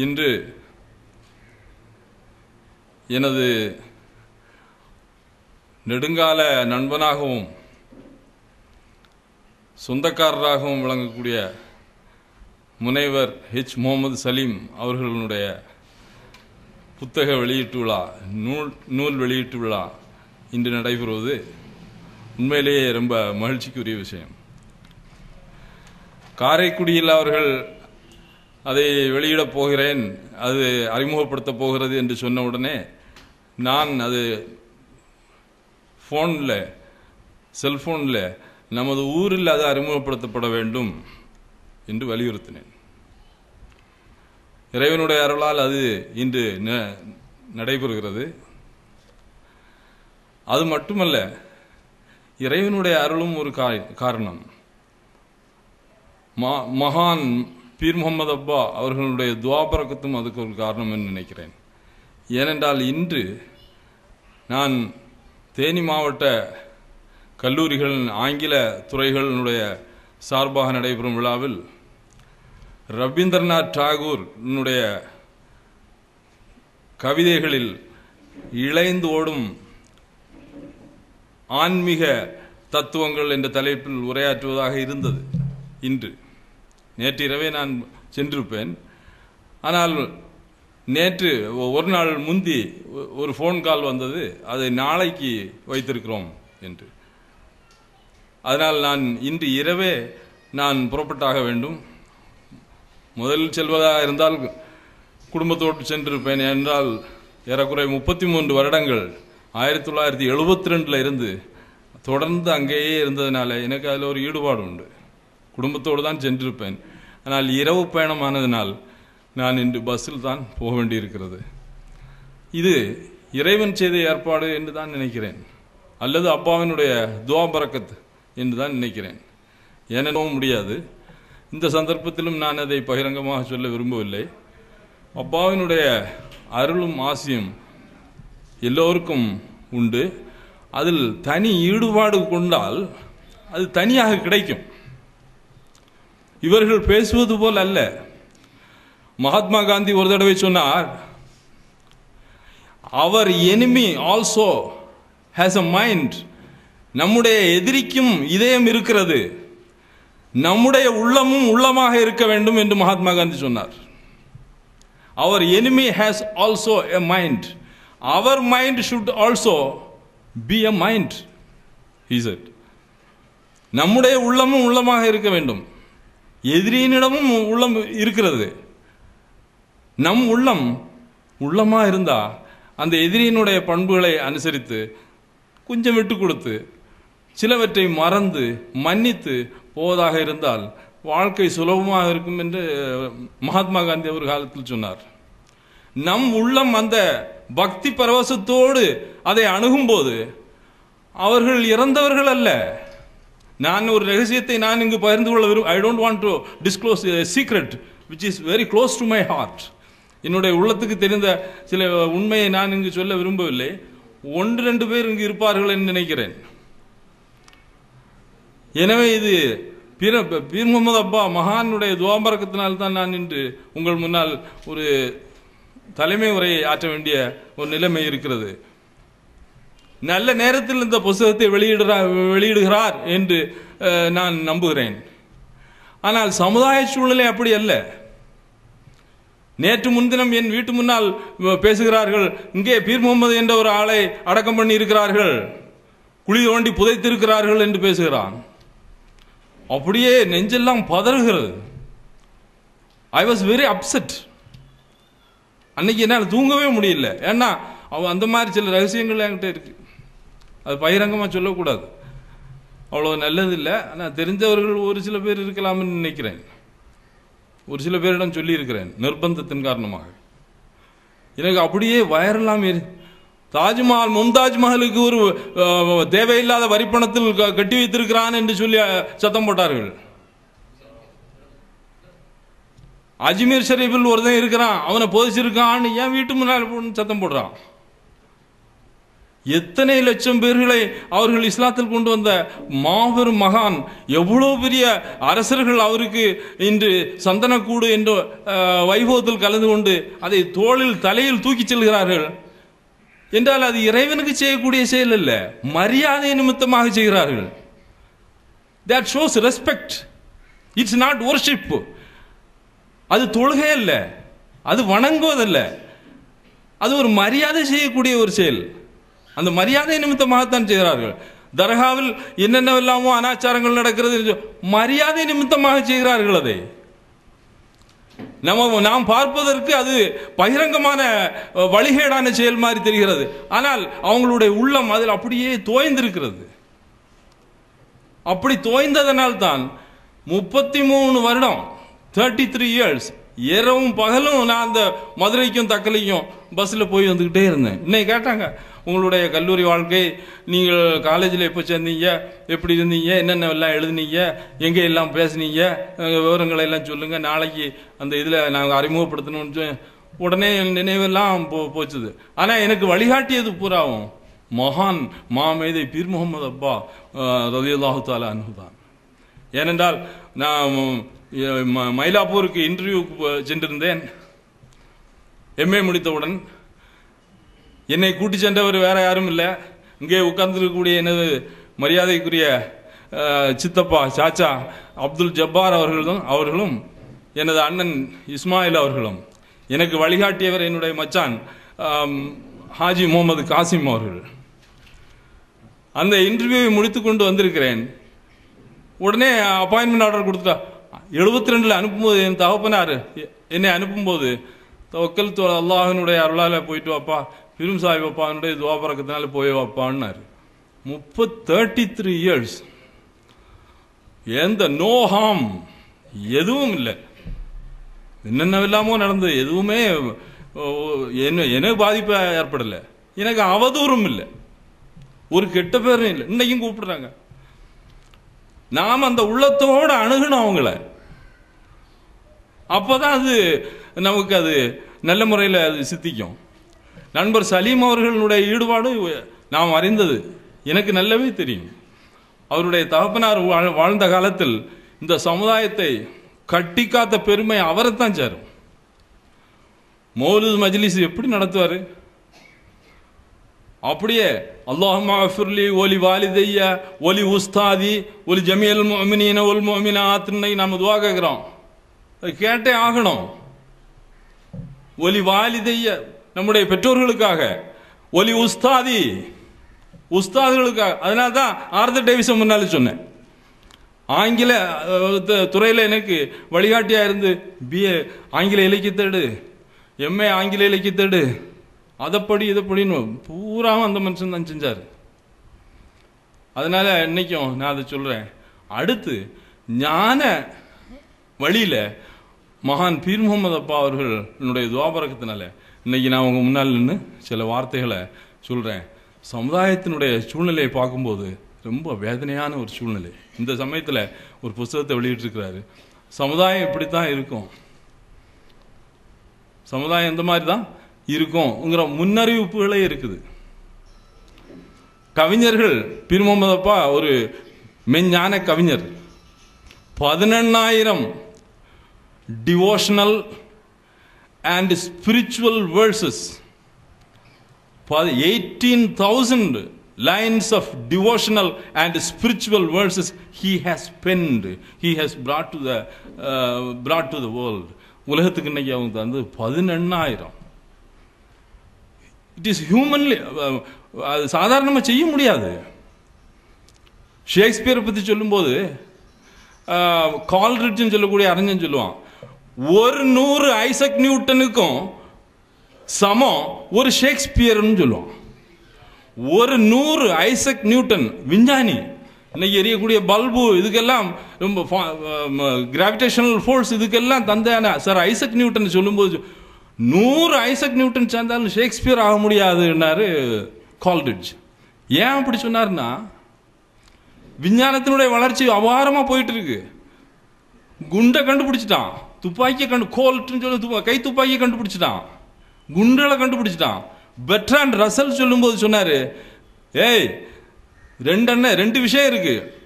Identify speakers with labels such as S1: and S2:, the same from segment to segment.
S1: இன்று எனது நெடுங்கால நண்பனாகவும் சொந்தக்காரராகவும் விளங்கக்கூடிய முனைவர் ஹெச் முகமது சலீம் அவர்களுடைய புத்தக வெளியீட்டு விழா நூல் நூல் வெளியீட்டு விழா இன்று நடைபெறுவது உண்மையிலேயே ரொம்ப மகிழ்ச்சிக்குரிய விஷயம். காரைக்குடியில் அவர்கள் அதை வெளியிடப் போகிறேன் அது அறிமுகப்படுத்தப் போகிறது என்று சொன்ன உடனே நான் அது ஃபோனில் செல்ஃபோனில் நமது ஊரில் அது அறிமுகப்படுத்தப்பட வேண்டும் என்று வலியுறுத்தினேன். இறைவனுடைய அருளால் அது இன்று ந- நடைபெறுகிறது. அது மட்டுமல்ல இறைவனுடைய அருளும் ஒரு காரணம். மகான் பீர் முகமது அப்பா அவர்களுடைய துவாபரக்கத்தும் அதுக்கு ஒரு காரணம் என்று நினைக்கிறேன். ஏனென்றால் இன்று நான் தேனி மாவட்ட கல்லூரிகளின் ஆங்கில துறைகளினுடைய சார்பாக நடைபெறும் விழாவில் ரவீந்திரநாத் டாகூர் கவிதைகளில் இழைந்து ஓடும் ஆன்மீக தத்துவங்கள் என்ற தலைப்பில் உரையாற்றுவதாக இருந்தது இன்று. நேற்றிரவே நான் சென்றிருப்பேன். ஆனால் நேற்று ஒரு நாள் முந்தி ஒ- ஒரு ஃபோன் கால் வந்தது. அதை நாளைக்கு வைத்திருக்கிறோம் என்று. அதனால் நான் இன்று இரவே நான் புறப்பட்டாக வேண்டும். முதலில் செல்வதாக இருந்தால் குடும்பத்தோடு சென்றிருப்பேன் என்றால் ஏறக்குறைய முப்பத்தி மூன்று வருடங்கள் ஆயிரத்தி தொள்ளாயிரத்தி எழுபத்தி ரெண்டில் இருந்து தொடர்ந்து அங்கேயே இருந்ததுனால எனக்கு அதில் ஒரு ஈடுபாடு உண்டு. குடும்பத்தோடு தான் சென்றிருப்பேன். ஆனால் இரவு பயணமானதினால் நான் இன்று பஸ்ஸில் தான் போக வேண்டியிருக்கிறது. இது இறைவன் செய்த ஏற்பாடு என்று தான் நினைக்கிறேன். அல்லது அப்பாவினுடைய துவா பறக்கத் என்று தான் நினைக்கிறேன். ஏனெனவும் முடியாது. இந்த சந்தர்ப்பத்திலும் நான் அதை பகிரங்கமாக சொல்ல விரும்பவில்லை. அப்பாவினுடைய அருளும் ஆசியும் எல்லோருக்கும் உண்டு. அதில் தனி ஈடுபாடு கொண்டால் அது தனியாக கிடைக்கும். இவர்கள் பேசுவது போல் அல்ல. மகாத்மா காந்தி ஒரு தடவை சொன்னார் அவர் enemy also has a mind நம்முடைய எதிரிக்கும் இதயம் இருக்கிறது. நம்முடைய உள்ளமும் உள்ளமாக இருக்க வேண்டும் என்று மகாத்மா காந்தி சொன்னார். அவர் enemy has also a mind our mind should also be a mind is it நம்முடைய உள்ளமும் உள்ளமாக இருக்க வேண்டும். எதிரியினிடமும் உள்ளம் இருக்கிறது. நம் உள்ளம் உள்ளமாக இருந்தால் அந்த எதிரியினுடைய பண்புகளை அனுசரித்து கொஞ்சம் விட்டு கொடுத்து சிலவற்றை மறந்து மன்னித்து போவதாக இருந்தால் வாழ்க்கை சுலபமாக இருக்கும் என்று மகாத்மா காந்தி ஒரு காலத்தில் சொன்னார். நம் உள்ளம் அந்த பக்தி பரவசத்தோடு அதை அணுகும்போது அவர்கள் இறந்தவர்கள் அல்ல நான் ஒரு ரகசியத்தை நான் இங்கு பகிர்ந்து கொள்ள விரும் I don't want to disclose secret which is very close to my heart என்னுடைய உள்ளத்துக்கு தெரிந்த சில உண்மையை நான் இங்கு சொல்ல விரும்பவில்லை. ஒன்று ரெண்டு பேர் இங்கு இருப்பார்கள் என்று நினைக்கிறேன். எனவே இது பீர பீர் முகமது அப்பா மகானுடைய துவாம்பரக்கத்தினால் தான் நான் இன்று உங்கள் முன்னால் ஒரு தலைமை உரையை ஆற்ற வேண்டிய ஒரு நிலைமை இருக்கிறது. நல்ல நேரத்தில் இந்த புஸ்தகத்தை வெளியிடுறார் வெளியிடுகிறார் என்று நான் நம்புகிறேன். ஆனால் சமுதாய சூழ்நிலை அப்படி அல்ல. நேற்று முன்தினம் என் வீட்டு முன்னால் பேசுகிறார்கள் இங்கே பீர் முகமது என்ற ஒரு ஆளை அடக்கம் பண்ணி இருக்கிறார்கள் குழி தோண்டி புதைத்திருக்கிறார்கள் என்று பேசுகிறான். அப்படியே நெஞ்செல்லாம் பதறுகிறது. ஐ வாஸ் வெரி அப்செட் அன்னைக்கு என்னால் தூங்கவே முடியல. ஏன்னா அவன் அந்த மாதிரி சில ரகசியங்கள் என்கிட்ட இருக்குது அது பகிரங்கமாக சொல்லக்கூடாது. அவ்வளோ நல்லதில்லை. ஆனால் தெரிஞ்சவர்கள் ஒரு சில பேர் இருக்கலாம்னு நினைக்கிறேன். ஒரு சில பேரிடம் சொல்லியிருக்கிறேன் நிர்பந்தத்தின் காரணமாக. எனக்கு அப்படியே வயரெல்லாம் தாஜ்மஹால் மும்தாஜ் மஹலுக்கு ஒரு தேவையில்லாத வரிப்பணத்தில் க- கட்டி வைத்திருக்கிறான் என்று சொல்லி சத்தம் போட்டார்கள். அஜ்மீர் ஷரீஃபில் ஒருத்தன் இருக்கிறான். அவனை போதிச்சிருக்கான்னு ஏன் வீட்டு முன்னால் சத்தம் போடுறான். எத்தனை லட்சம் பேர்களை அவர்கள் இஸ்லாத்தில் கொண்டு வந்த மாபெரும் மகான் எவ்வளோ பெரிய அரசர்கள் அவருக்கு இன்று சந்தனக்கூடு என்று வைபவத்தில் கலந்து கொண்டு அதை தோளில் தலையில் தூக்கிச் செல்கிறார்கள். என்றால் அது இறைவனுக்கு செய்யக்கூடிய செயல் அல்ல மரியாதை நிமித்தமாக செய்கிறார்கள். That shows respect it's not worship அது தொழுகை அல்ல அது வணங்குவதல்ல. அது ஒரு மரியாதை செய்யக்கூடிய ஒரு செயல். அந்த மரியாதை நிமித்தமாகத்தான் செய்கிறார்கள். தர்காவில் என்னென்னவெல்லாமோ அனாச்சாரங்கள் நடக்கிறது மரியாதை நிமித்தமாக செய்கிறார்கள் அதை. நம்ம நாம் பார்ப்பதற்கு அது பகிரங்கமான வழிகேடான செயல் மாதிரி தெரிகிறது. ஆனால் அவங்களுடைய உள்ளம் அதில் அப்படியே தோய்ந்திருக்கிறது. அப்படி தோய்ந்ததனால் தான் முப்பத்தி மூணு வருடம் தேர்ட்டி த்ரீ இயர்ஸ் இரவும் பகலும் நான் அந்த மதுரைக்கும் தக்கலைக்கும் பஸ்ஸில் போய் வந்துக்கிட்டே இருந்தேன். இன்னைக்கு கேட்டாங்க உங்களுடைய கல்லூரி வாழ்க்கை நீங்கள் காலேஜில் எப்போ சேர்ந்தீங்க எப்படி இருந்தீங்க என்னென்ன எல்லாம் எழுதுனீங்க எங்கே எல்லாம் பேசுனீங்க விவரங்களை எல்லாம் சொல்லுங்கள் நாளைக்கு அந்த இதில் நாங்கள் அறிமுகப்படுத்தணும்னு சொ- உடனே என் நினைவெல்லாம் போ போச்சுது. ஆனால் எனக்கு வழிகாட்டியது பூராவும் மகான் மாமேதை பீர் முகமது அப்பா ரதியுல்லாஹு தாலா அனுதான் ஏனென்றால் நான் மயிலாப்பூருக்கு இன்டர்வியூக்கு சென்றிருந்தேன். எம்ஏ முடித்தவுடன் என்னை கூட்டி சென்றவர் வேற யாரும் இல்லை. இங்கே உட்கார்ந்துருக்கக்கூடிய எனது மரியாதைக்குரிய சித்தப்பா சாச்சா அப்துல் ஜப்பார் அவர்களும் அவர்களும் எனது அண்ணன் இஸ்மாயில் அவர்களும் எனக்கு வழிகாட்டியவர் என்னுடைய மச்சான் ஹாஜி முகமது காசிம் அவர்கள். அந்த இன்டர்வியூவை முடித்து கொண்டு வந்திருக்கிறேன். உடனே அப்பாயின்மெண்ட் ஆர்டர் கொடுத்துட்டா எழுபத்தி ரெண்டுல அனுப்பும்போது என் தகப்பனார் என்னை அனுப்பும்போது தொக்கல் தோ அல்லாஹினுடைய அருளால போயிட்டு வாப்பா. பிரும் சாஹிப் அப்பானுடைய துவாபரக்கத்தினால போய் வாப்பான்னாரு. முப்பத் தேர்ட்டி த்ரீ இயர்ஸ் எந்த நோ ஹார்ம் எதுவும் இல்லை. என்னென்னவெல்லாமோ நடந்தது எதுவுமே என்ன எனக்கு பாதிப்பு ஏற்படலை. எனக்கு அவதூறும் இல்லை. ஒரு கெட்ட பேரும் இல்லை. இன்னைக்கும் கூப்பிடுறாங்க. நாம் அந்த உள்ளத்தோட அணுகணும் அவங்கள. அப்போதான் அது நமக்கு அது நல்ல முறையில் அது சித்திக்கும். நண்பர் சலீம் அவர்களுடைய ஈடுபாடு நாம் அறிந்தது. எனக்கு நல்லவே தெரியும். அவருடைய தகப்பனார் வாழ்- வாழ்ந்த காலத்தில் இந்த சமுதாயத்தை கட்டி காத்த பெருமை அவரைத்தான் சேரும். மௌலூத் மஜ்லிஸ் எப்படி நடத்துவார்? அப்படியே அல்லாஹுமா ஃபிர்லி ஒலி வாலிதையா ஒலி உஸ்தாதி ஒலி ஜமியல் மொமினின ஒல் மொமினாத்னு நம்ம துவா கேட்குறோம் கேட்டே ஆகணும். ஒலி வாலிதைய நம்முடைய பெற்றோர்களுக்காக. ஒலி உஸ்தாதி உஸ்தாதுகளுக்காக. அதனால தான் ஆர்தர் டேவிஸை முன்னாலே சொன்னேன். ஆங்கில துறையில் த- எனக்கு வழிகாட்டியா இருந்து பிஏ ஆங்கில இலக்கியத்தேடு எம்ஏ ஆங்கில இலக்கியத்தேடு அதைப்படி இதைப்படின்னு பூராவும் அந்த மனுஷன் தான் செஞ்சார். அதனால இன்னைக்கும் நான் அதை சொல்கிறேன் அடுத்து ஞான வழியில் மகான் பீர் முகமது அப்பா அவர்கள் என்னுடைய துவாபரக்கத்தினால இன்னைக்கு நான் உங்க முன்னால் நின்று சில வார்த்தைகளை சொல்றேன். சமுதாயத்தினுடைய சூழ்நிலையை பார்க்கும்போது ரொம்ப வேதனையான ஒரு சூழ்நிலை. இந்த சமயத்தில் ஒரு புஸ்தகத்தை வெளியிட்டிருக்கிறாரு. சமுதாயம் இப்படித்தான் இருக்கும். சமுதாயம் இந்த மாதிரி தான் இருக்கும்ங்கிற முன்னறிவிப்புகளே இருக்குது. கவிஞர்கள் பீர் முகமது அப்பா ஒரு மெஞ்ஞான கவிஞர். பதினெண்ணாயிரம் devotional and spiritual verses eighteen thousand lines of devotional and spiritual verses he has bent he has brought to the brought to the world உலகத்துக்கு இன்னைக்கு அவங்க தந்து பதினெண்ணாயிரம். இட் இஸ் ஹியூமன்லி அது சாதாரணமாக செய்ய முடியாது. ஷேக்ஸ்பியரை பற்றி சொல்லும்போது uh, கால்ரிட்ஜ்னு சொல்லக்கூடிய அறிஞன் சொல்லுவான் ஒரு நூறு ஐசக் நியூட்டனுக்கும் சமம் ஒரு ஷேக்ஸ்பியர்னு சொல்லுவோம் ஒரு நூறு ஐசக் நியூட்டன் விஞ்ஞானி இன்னைக்கு எரியக்கூடிய பல்பு இதுக்கெல்லாம் ரொம்ப கிராவிடேஷனல் ஃபோர்ஸ் இதுக்கெல்லாம் தந்தையான சார் ஐசக் நியூட்டன் சொல்லும்போது நூறு ஐசக் நியூட்டன் சேர்ந்தாலும் ஷேக்ஸ்பியர் ஆக முடியாதுன்னாரு கால்ரிட்ஜ் ஏன் அப்படி சொன்னார்னா விஞ்ஞானத்தினுடைய வளர்ச்சி அபாரமாக போயிட்டு இருக்கு. குண்டை கண்டுபிடிச்சிட்டான். துப்பாக்கியை கண்டு கோல்ட்னு சொல்லி துப்பா கை துப்பாக்கியை கண்டுபிடிச்சிட்டான். குண்டுகளை கண்டுபிடிச்சிட்டான். பெட்ராண்ட் ரசல் சொல்லும்போது சொன்னார் ஏய் ரெண்டு அண்ணன் ரெண்டு விஷயம் இருக்கு.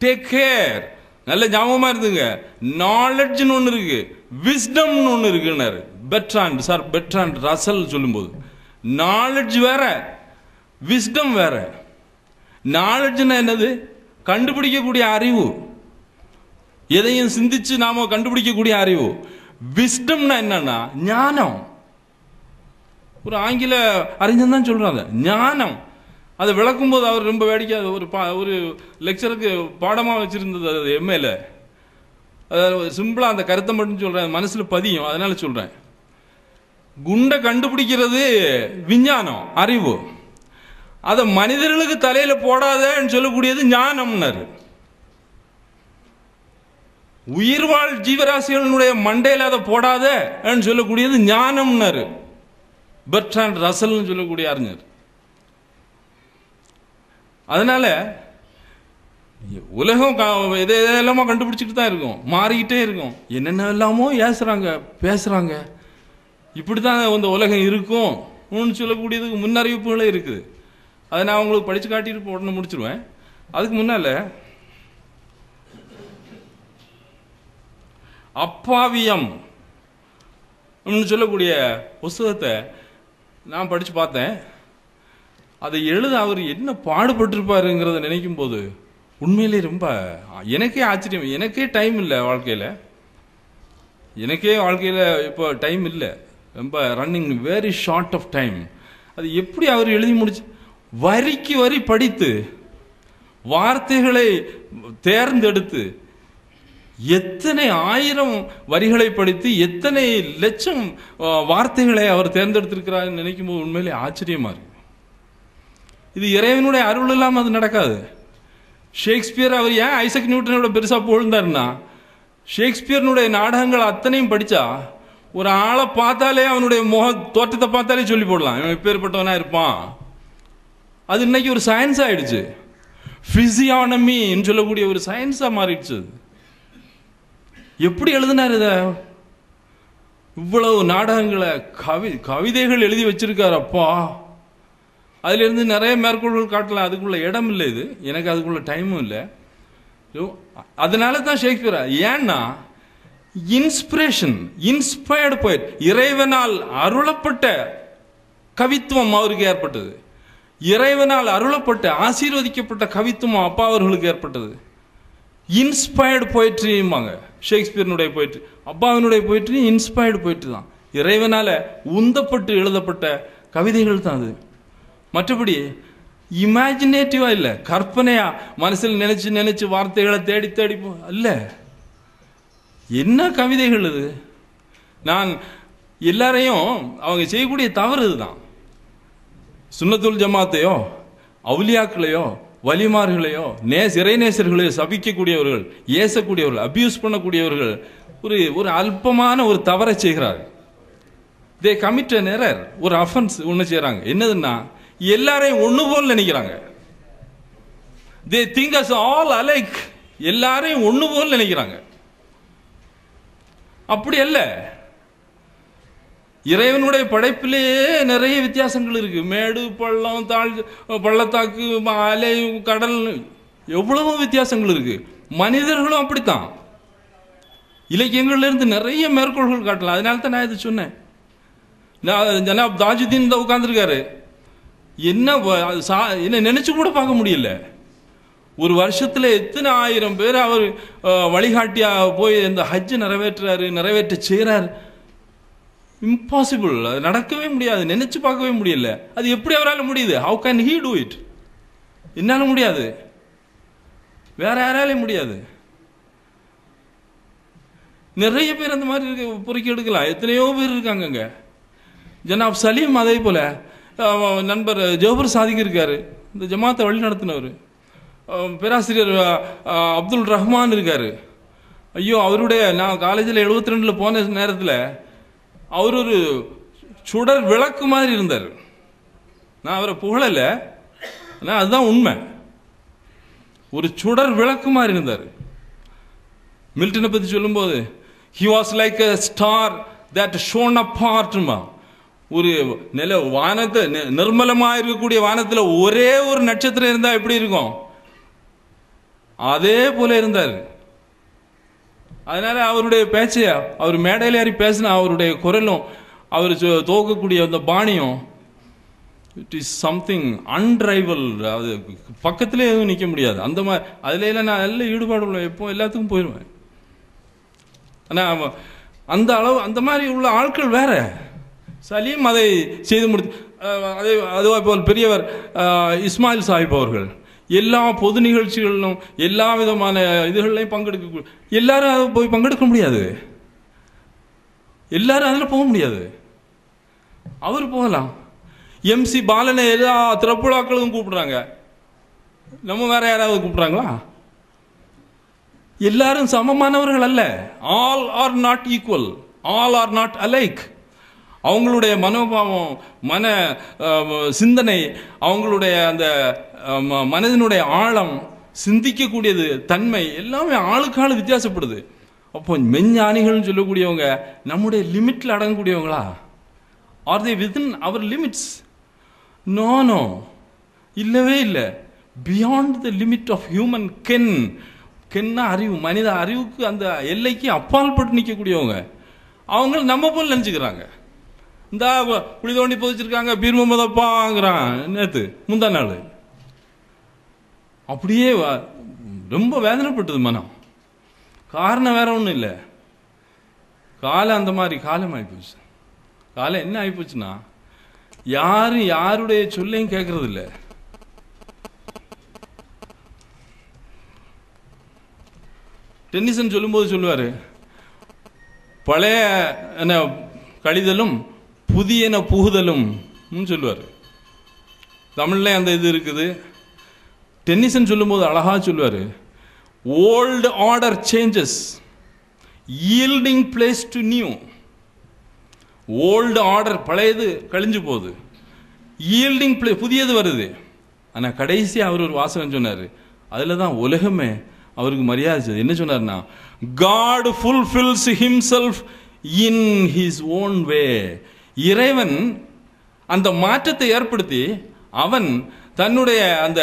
S1: டேக் கேர் நல்ல ஞாபகமாக இருந்துங்க. நாலெட்ஜ்னு ஒன்று இருக்கு. விஸ்டம்னு ஒன்று இருக்குன்னாரு. பெட்ராண்ட் சார் பெட்ராண்ட் ரசல் சொல்லும்போது. நாலெட்ஜ் வேற விஸ்டம் வேற. நாலெட்ஜ்னா என்னது? கண்டுபிடிக்கக்கூடிய அறிவு. எதையும் சிந்திச்சு நாம கண்டுபிடிக்கக்கூடிய அறிவு. விஸ்டம்னா என்னன்னா ஞானம். ஒரு ஆங்கில அறிஞன் தான் சொல்றாங்க ஞானம். அதை விளக்கும் போது அவர் ரொம்ப வேடிக்கை ஒரு பா ஒரு லெக்சருக்கு பாடமாக வச்சிருந்தது அது எம்ஏல அதாவது சிம்பிளாக அந்த கருத்தை மட்டும் சொல்கிறேன் மனசில் பதியும் அதனால சொல்கிறேன் குண்டை கண்டுபிடிக்கிறது விஞ்ஞானம் அறிவு. அதை மனிதர்களுக்கு தலையில் போடாதன்னு சொல்லக்கூடியது ஞானம்னாரு. உயிர்வாழ் ஜீவராசிகளினுடைய மண்டையில் அதை போடாத சொல்லக்கூடியது ஞானம்னாரு. பெர்ட்ராண்ட் ரசல்னு சொல்லக்கூடிய அறிஞர் அதனால உலகம் எதை எல்லாமோ கண்டுபிடிச்சிட்டு தான் இருக்கும். மாறிக்கிட்டே இருக்கும். என்னென்ன எல்லாமோ ஏசுறாங்க பேசுறாங்க. இப்படிதான் இந்த உலகம் இருக்கும் சொல்லக்கூடியதுக்கு முன்னறிவிப்புகளே இருக்குது. அதை நான் உங்களுக்கு படித்து காட்டிட்டு உடனே முடிச்சிருவேன். அதுக்கு முன்னால அப்பாவியம் ன்னு சொல்லக்கூடிய புஸ்தகத்தை நான் படித்து பார்த்தேன். அதை எழுத அவர் என்ன பாடுபட்டிருப்பாருங்கிறத நினைக்கும் போது உண்மையிலே ரொம்ப எனக்கே ஆச்சரியம். எனக்கே டைம் இல்லை வாழ்க்கையில். எனக்கே வாழ்க்கையில் இப்போ டைம் இல்லை. ரொம்ப running very short of time அது எப்படி அவர் எழுதி முடிச்சு வரிக்கு வரி படித்து வார்த்தைகளை தேர்ந்தெடுத்து எத்தனை ஆயிரம் வரிகளை படித்து எத்தனை லட்சம் வார்த்தைகளை அவர் தேர்ந்தெடுத்திருக்கிறார் நினைக்கும் போது உண்மையிலே ஆச்சரியமா இருக்கு. இது இறைவனுடைய அருள் இல்லாமல் அது நடக்காது. ஷேக்ஸ்பியர் அவர் ஏன் ஐசக் நியூட்டனோட பெருசா புகழ்ந்தாருன்னா ஷேக்ஸ்பியர்னுடைய நாடகங்கள் அத்தனையும் படிச்சா ஒரு ஆளை பார்த்தாலே அவனுடைய முக தோற்றத்தை பார்த்தாலே சொல்லி போடலாம். இவன் எப்பேற்பட்டவனா இருப்பான். அது இன்னைக்கு ஒரு சயின்ஸ் ஆயிடுச்சு. பிசியானமின்னு சொல்லக்கூடிய ஒரு சயின்ஸா மாறிடுச்சு அது. எப்படி எழுதினார் இதை? இவ்வளவு நாடகங்களை கவி கவிதைகள் எழுதி வச்சிருக்கார் அப்பா. அதுலேருந்து நிறைய மேற்கோள்கள் காட்டலாம். அதுக்குள்ள இடம் இல்லை இது. எனக்கு அதுக்குள்ள டைமும் இல்லை. அதனால தான் ஷேக்ஸ்பியரா ஏன்னா இன்ஸ்பிரேஷன் இன்ஸ்பயர்டு போயிட் இறைவனால் அருளப்பட்ட கவித்துவம் அவருக்கு ஏற்பட்டது. இறைவனால் அருளப்பட்ட ஆசீர்வதிக்கப்பட்ட கவித்துவம் அப்பா அவர்களுக்கு ஏற்பட்டது. இன்ஸ்பயர்டு போயிட்ரிம்பாங்க ஷேக்ஸ்பியர்னுடைய போயிட்ரி அப்பாவினுடைய போயிட்ரி இன்ஸ்பயர்டு போயிட்ரி தான். இறைவனால் உந்தப்பட்டு எழுதப்பட்ட கவிதைகள் தான் அது. மற்றபடி இமேஜினேட்டிவா இல்லை. கற்பனையா மனசில் நினைச்சு நினைச்சு வார்த்தைகளை தேடி தேடி அல்ல. என்ன கவிதைகள் இது? நான் எல்லாரையும் அவங்க செய்யக்கூடிய தவறு இதுதான். சுன்னத்துல் ஜமாத்தையோ அவுலியாக்களையோ வலிமார்களையோ நேஸ் இறைநேசர்களையோ சபிக்கக்கூடியவர்கள் ஏசக்கூடியவர்கள் அபியூஸ் பண்ணக்கூடியவர்கள் ஒரு ஒரு அல்பமான ஒரு தவறை செய்கிறார்கள். தே கமிட் எரர் ஒரு அஃபென்ஸ் ஒன்று செய்கிறாங்க என்னதுன்னா எல்லாரையும் ஒன்று போல் நினைக்கிறாங்க. They think us all alike எல்லாரையும் ஒன்று போல் நினைக்கிறாங்க. அப்படி அல்ல. இறைவனுடைய படைப்பிலேயே நிறைய வித்தியாசங்கள் இருக்கு. மேடு பள்ளம் தாழ் பள்ளத்தாக்கு அலை கடல் எவ்வளவு வித்தியாசங்கள் இருக்கு. மனிதர்களும் அப்படித்தான். இலக்கியங்கள்லேருந்து நிறைய மேற்கோள்கள் காட்டலாம். அதனால தான் நான் இது சொன்னேன். நான் ஜனாப் தாஜுதீன் தான் உட்காந்துருக்காரு என்ன அது சா- என்ன நினைச்சு கூட பார்க்க முடியல. ஒரு வருஷத்தில் எத்தனை ஆயிரம் பேர் அவர் வழிகாட்டியாக போய் இந்த ஹஜ்ஜை நிறைவேற்றுறாரு நிறைவேற்ற செய்கிறார் இம்பாசிபிள் அது நடக்கவே முடியாது. நினைச்சு பார்க்கவே முடியல. அது எப்படி அவரால் முடியுது? How can he do it என்னால் முடியாது. வேற யாராலையும் முடியாது. நிறைய பேர் அந்த மாதிரி இருக்க. பொறுக்கி எடுக்கலாம். எத்தனையோ பேர் இருக்காங்க அங்கே. ஜனாப் சலீம் அதே போல். நண்பர் ஜோபர் சாதிக்கிருக்காரு இந்த ஜமாத்தை வழி நடத்தினவர். பேராசிரியர் அப்துல் ரஹ்மான் இருக்கார். ஐயோ அவருடைய நான் காலேஜில் எழுபத்தி ரெண்டில் போன நேரத்தில் அவர் ஒரு சுடர் விளக்கு மாதிரி இருந்தார். நான் அவரை புகழல. ஆனால் அதுதான் உண்மை. ஒரு சுடர் விளக்கு மாதிரி இருந்தார். மில்டனை பற்றி சொல்லும்போது he was like a star that shone அப்பார்ட்மா பார்ட்மா ஒரு நில வானத்தை நிர்மலமாக இருக்கக்கூடிய வானத்தில் ஒரே ஒரு நட்சத்திரம் இருந்தால் எப்படி இருக்கும்? அதே போல இருந்தார். அதனால அவருடைய பேச்சு அவர் மேடையில் ஏறி பேசின அவருடைய குரலும் அவர் தோக்கக்கூடிய துவக்கக்கூடிய அந்த பாணியும் இட் இஸ் சம்திங் அன்ரைவல் அது பக்கத்திலே எதுவும் நிற்க முடியாது. அந்த மாதிரி அதுல எல்லாம் நான் நல்ல ஈடுபாடு உள்ள எப்போ எல்லாத்துக்கும் போயிடுவேன் ஆனால் அந்த அளவு அந்த மாதிரி உள்ள ஆட்கள் வேற. சலீம் அதை செய்து முடித்து அதே அதுவாக போல் பெரியவர் இஸ்மாயில் சாஹிப் அவர்கள். எல்லா பொது நிகழ்ச்சிகளிலும் எல்லா விதமான இதுகள்லையும் பங்கெடுக்க எல்லாரும் அதை போய் பங்கெடுக்க முடியாது. எல்லாரும் அதில் போக முடியாது. அவர் போகலாம். எம்சி பாலனை எல்லா திறப்புழாக்களும் கூப்பிடுறாங்க. நம்ம வேற யாராவது கூப்பிடுறாங்களா? எல்லாரும் சமமானவர்கள் அல்ல. All are not equal all are not alike அவங்களுடைய மனோபாவம் மன சிந்தனை அவங்களுடைய அந்த மனதினுடைய ஆழம் சிந்திக்கக்கூடியது தன்மை எல்லாமே ஆளுக்கு வித்தியாசப்படுது. அப்போ மெஞ்ஞானிகள்னு சொல்லக்கூடியவங்க நம்முடைய லிமிட்ல அடங்கக்கூடியவங்களா? Are they within our limits no no இல்லவே இல்லை. Beyond the limit of human ken கென்னா அறிவு மனித அறிவுக்கு அந்த எல்லைக்கு அப்பால்பட்டு நிற்கக்கூடியவங்க அவங்க நம்ம போல் நினச்சிக்கிறாங்க. இந்த குழி தோண்டி புதைச்சிருக்காங்க பீர்மதப்பாங்கிறான் நேற்று முந்தா நாள். அப்படியே ரொம்ப வேதனைப்பட்டது மனம். காரணம் வேற ஒன்றும் இல்லை. காலம் அந்த மாதிரி காலம் ஆகிப்போச்சு காலம் என்ன ஆகிப்போச்சுன்னா யாரும் யாருடைய சொல்லையும் கேட்கறது இல்லை டென்னிசன் சொல்லும்போது சொல்லுவார் பழைய என்ன கழிதலும் புதியன புகுதலும் சொல்லுவார். தமிழ்ல அந்த இது இருக்குது. டென்னிஸ்ன்னு சொல்லும்போது அழகாக சொல்லுவார் old order changes yielding place to new old order பழையது கழிஞ்சு போகுது. ஈல்டிங் பிளே புதியது வருது. ஆனால் கடைசியாக அவர் ஒரு வாசகம் சொன்னார். அதில் தான் உலகமே அவருக்கு மரியாதை செய்யுது. என்ன சொன்னார்னா God fulfils himself in his own way இறைவன் அந்த மாற்றத்தை ஏற்படுத்தி அவன் தன்னுடைய அந்த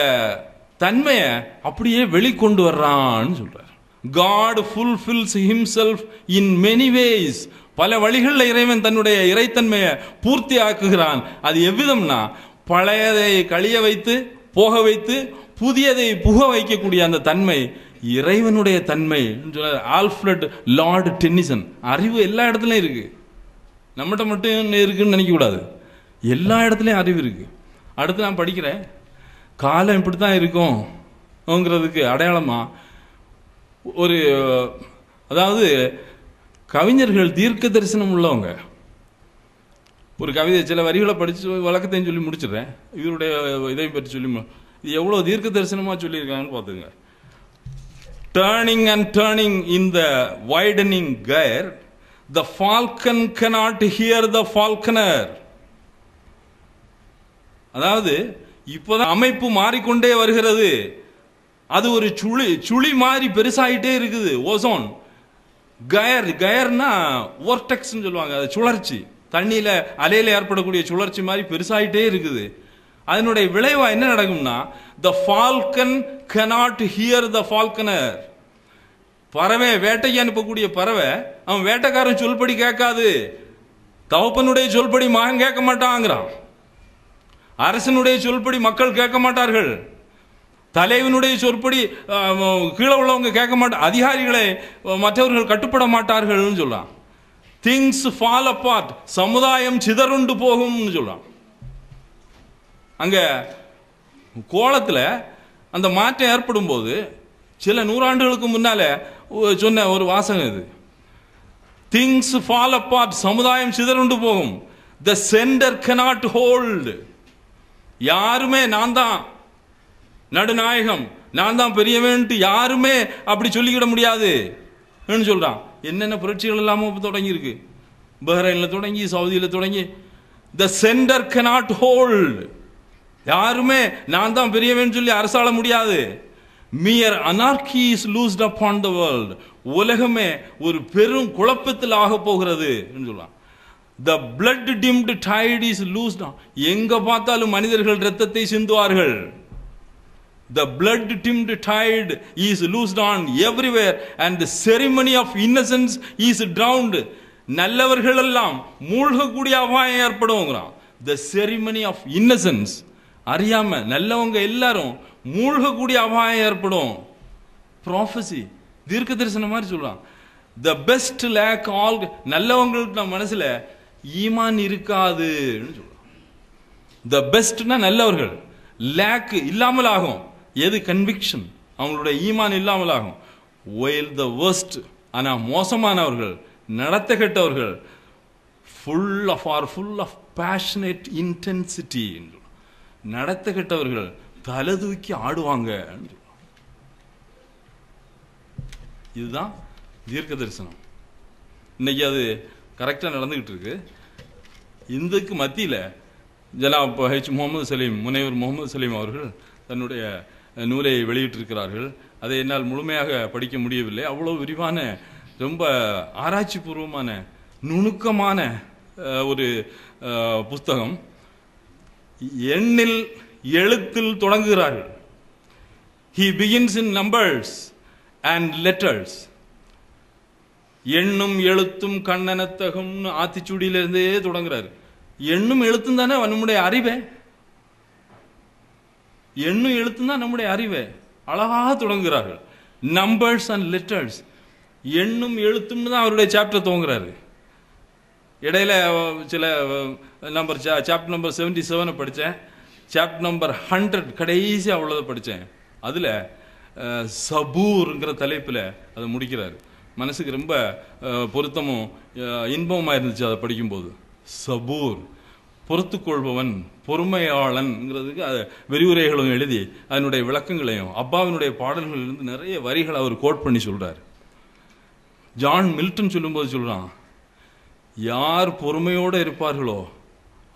S1: தன்மையை அப்படியே வெளிக்கொண்டு வர்றான்னு சொல்றார். God fulfils himself in many ways பல வழிகளில் இறைவன் தன்னுடைய இறைத்தன்மையை பூர்த்தி ஆக்குகிறான் அது எவ்விதம்னா பழையதை கழிய வைத்து போக வைத்து புதியதை புக வைக்கக்கூடிய அந்த தன்மை இறைவனுடைய தன்மை ஆல்ஃபிரட் லார்டு டென்னிசன் அறிவு எல்லா இடத்துலையும் இருக்கு. நம்மகிட்ட மட்டும் இருக்குன்னு நினைக்க கூடாது எல்லா இடத்துலையும் அறிவு இருக்கு. அடுத்து நான் படிக்கிறேன். காலம் இப்படி தான் இருக்கும்ங்கிறதுக்கு அடையாளமாக ஒரு அதாவது கவிஞர்கள் தீர்க்க தரிசனம் உள்ளவங்க. ஒரு கவிதை சில வரிகளை படித்து வழக்கத்தையும் சொல்லி முடிச்சிடுறேன். இவருடைய இதை பற்றி சொல்லி இது எவ்வளோ தீர்க்க தரிசனமாக சொல்லியிருக்காங்கன்னு பார்த்துங்க turning and turning in the widening gyre the falcon cannot hear the falconer அதாவது இப்போதான் அமைப்பு மாறிக்கொண்டே வருகிறது. அது ஒரு சுழி சுழி மாதிரி பெருசாயிட்டே இருக்குது. ஓசோன். கயர் கயர்னா ஓர்டெக்ஸ்ன்னு சொல்லுவாங்க. அது சுழற்சி. தண்ணியில் அலையில் ஏற்படக்கூடிய சுழற்சி மாதிரி பெருசாகிட்டே இருக்குது. அதனுடைய விளைவா என்ன நடக்கும்னா the falcon cannot hear the falconer பறவை வேட்டைக்கு அனுப்பக்கூடிய பறவை அவன் வேட்டைக்காரன் சொல்படி கேட்காது. தவப்பனுடைய சொல்படி மகன் கேட்க மாட்டாங்கிறான். அரசனுடைய சொல்படி மக்கள் கேட்க மாட்டார்கள். தலைவனுடைய சொற்படி கீழே உள்ளவங்க கேட்க மாட்ட அதிகாரிகளை மற்றவர்கள் கட்டுப்பட மாட்டார்கள்னு சொல்லலாம் திங்ஸ் ஃபால் அப்பார்ட் சமுதாயம் சிதறுண்டு போகும்னு சொல்லலாம் அங்கே கோலத்தில் அந்த மாற்றம் ஏற்படும் போது சில நூறாண்டுகளுக்கு முன்னால் சொன்ன ஒரு வாசகம் இது. திங்ஸ் ஃபால் அப்பார்ட் சமுதாயம் சிதறுண்டு போகும். த சென்டர் கெனாட் ஹோல்டு யாருமே நான் தான். நடுநாயகம் நான் தான் பெரியவன்ட்டு யாருமே அப்படி சொல்லிக்கிட முடியாது. சொல்கிறான் என்னென்ன புரட்சிகள் எல்லாமோ இப்போ தொடங்கியிருக்கு. பஹ்ரைனில் தொடங்கி சவுதியில் தொடங்கி த சென்டர் கனாட் ஹோல்டு யாருமே நான் தான் பெரியவன் சொல்லி அரசாள முடியாது. Mere anarchy is loosed upon the world உலகமே ஒரு பெரும் குழப்பத்தில் ஆக போகிறது சொல்லலாம் த பிளட் டிம்டு டயர்ட் இஸ் லூஸ் எங்க பார்த்தாலும் மனிதர்கள் ரத்தத்தை சிந்துவார்கள். The blood dimmed tired is loosed on everywhere and the ceremony of innocence is drowned நல்லவர்கள் எல்லாம் மூழ்கக்கூடிய அபாயம் ஏற்படுங்கிறான். த செரிமனி ஆஃப் இன்னசென்ஸ் அறியாம நல்லவங்க எல்லாரும் மூழ்கக்கூடிய அபாயம் ஏற்படும். ப்ராஃபஸி தீர்க்க தரிசனம் மாதிரி சொல்றான். த பெஸ்ட் லேக் ஆல் நல்லவங்களுக்கு நம்ம மனசுல ஈமான் இருக்காதுன்னு சொல்றான். த பெஸ்ட்னா நல்லவர்கள். லேக் இல்லாமல் ஆகும் எது? கன்விக்ஷன் அவங்களுடைய ஈமான் இல்லாமல் ஆகும் ஒயில் த வேர்ஸ்ட் ஆனால் மோசமானவர்கள் நடத்த கெட்டவர்கள் full of are full of passionate intensity நடத்த கெட்டவர்கள் தலை தூக்கி ஆடுவாங்க இதுதான் தீர்க்க தரிசனம். இன்னைக்கு அது கரெக்டாக நடந்துகிட்டு இருக்கு இந்துக்கு மத்தியில் ஜலா ஹெச் முகமது சலீம் முனைவர் முகமது சலீம் அவர்கள் தன்னுடைய நூலை வெளியிட்டிருக்கிறார்கள். அதை என்னால் முழுமையாக படிக்க முடியவில்லை. அவ்வளோ விரிவான ரொம்ப ஆராய்ச்சி பூர்வமான நுணுக்கமான ஒரு புஸ்தகம் எண்ணில் எழுத்தில் தொடங்குகிறார்கள். He begins in numbers and letters எண்ணும் எழுத்தும் கண்ணனத்தகம்னு ஆத்திச்சூடியிலிருந்தே தொடங்குறாரு. எண்ணும் எழுத்தும் தானே நம்முடைய அறிவே? எண்ணும் எழுத்தும் தான் நம்முடைய அறிவே. அழகாக தொடங்குகிறார்கள். நம்பர்ஸ் அண்ட் லெட்டர்ஸ் எண்ணும் எழுத்தும்னு தான் அவருடைய சாப்டர் துவங்குறாரு. இடையில சில நம்பர் சாப்டர் நம்பர் செவன்டி செவனை படித்தேன். சாப்டர் நம்பர் ஹண்ட்ரட் கடைசி அவ்வளோதை படித்தேன். அதில் சபூருங்கிற தலைப்பில் அதை முடிக்கிறாரு. மனசுக்கு ரொம்ப பொருத்தமும் இன்பமாக இருந்துச்சு அதை படிக்கும்போது. சபூர். பொறுத்துக்கொள்பவன் பொறுமையாளன்ங்கிறதுக்கு அது விரிவுரைகளும் எழுதி அதனுடைய விளக்கங்களையும் அப்பாவினுடைய பாடல்களிலிருந்து நிறைய வரிகளை அவர் கோட் பண்ணி சொல்கிறார் ஜான் மில்டன் சொல்லும்போது சொல்கிறான் யார் பொறுமையோடு இருப்பார்களோ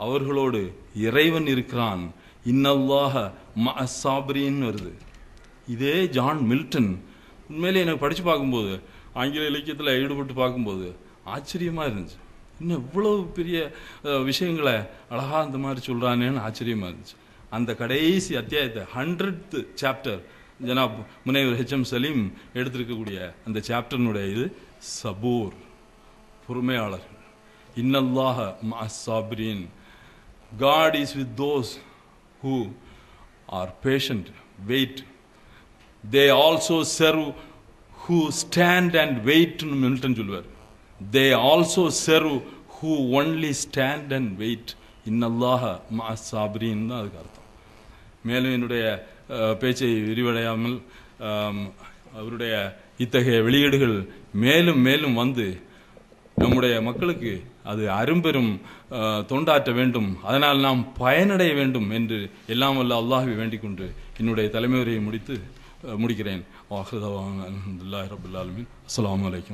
S1: அவர்களோடு இறைவன் இருக்கிறான். இன்னல்லாக மசாபரின்னு வருது. இதே ஜான் மில்டன். உண்மையிலே எனக்கு படித்து பார்க்கும்போது ஆங்கில இலக்கியத்தில் ஈடுபட்டு பார்க்கும்போது ஆச்சரியமாக இருந்துச்சு. இன்னும் இவ்வளவு பெரிய விஷயங்களை அழகா இந்த மாதிரி சொல்கிறானேன்னு ஆச்சரியமாக இருந்துச்சு. அந்த கடைசி அத்தியாயத்தை ஹண்ட்ரட் சாப்டர் ஜனாப் முனைவர் ஹெச்எம் சலீம் எடுத்திருக்கக்கூடிய அந்த சாப்டர்னுடைய இது சபூர் பொறுமையாளர்கள். இன்னல்லாஹ சாப்ரீன் God is with those who are patient wait they also serve who stand and wait Milton சொல்லுவார் they also serve who only stand and wait இன்னல்லாஹ மா சாப்ரின்னு தான் அதுக்கு அர்த்தம். மேலும் என்னுடைய பேச்சை விரிவடையாமல் அவருடைய இத்தகைய வெளியீடுகள் மேலும் மேலும் வந்து நம்முடைய மக்களுக்கு அது அரும்பெரும் தொண்டாற்ற வேண்டும். அதனால் நாம் பயனடைய வேண்டும் என்று எல்லாம் வல்ல அல்லாஹ்வை வேண்டிக் கொண்டு என்னுடைய தலைமை முடித்து முடிக்கிறேன் வாஹிதவான் அல்ஹம்துலில்லாஹி ரபில் ஆலமீன் அஸ்ஸலாமு அலைக்கும்